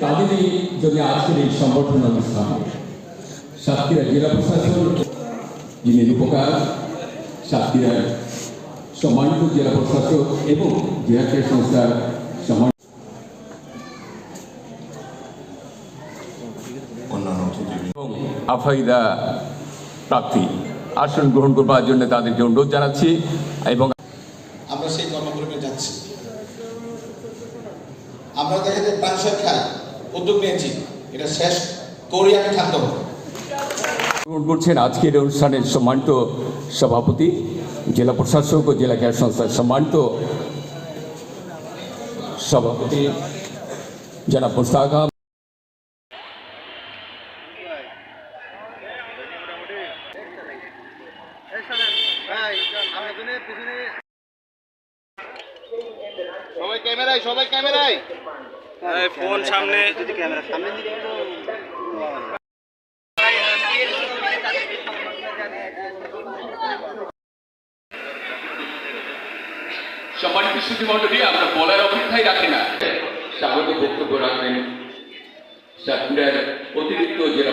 তাদেরই জন্য আজকের এই সংগঠন অনুষ্ঠান সাতক্ষীরা জেলা প্রশাসন যিনি রূপকার সাতক্ষীরার সম্মানিত জেলা প্রশাসক এবং জিহাকের সংস্থার আফাইদা প্রার্থী আসন গ্রহণ করবার জন্য তাদেরকে অনুরোধ জানাচ্ছি এবং আমরা দেখে যে প্রাণসার খেলা উদ্যোগ নিয়েছি এটা শেষ করি আমি থাকতে হবে করছেন আজকের অনুষ্ঠানের সম্মানিত সভাপতি জেলা প্রশাসক ও জেলা ক্রীড়া সংস্থার সম্মানিত সভাপতি মুস্তাক আহমদ। সবাই ক্যামেরায় সবাই ক্যামেরায়। ফোন সামনে। যদি ক্যামেরা সামনে সম্মানিত মন্ডলী আমরা বলার অপেক্ষায় রাখি না। স্বাগত বক্তব্য রাখবেন সাতক্ষীরার অতিরিক্ত জেলা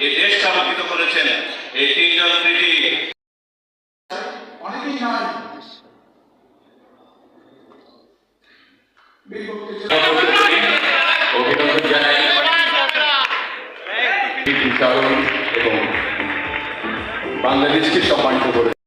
এই দেশ স্থাপিত করেছেন এই তিনজন কৃতি। অনেকেই নাই অভিনন্দন জানাই। এবং বাংলাদেশকে সম্মানিত করে।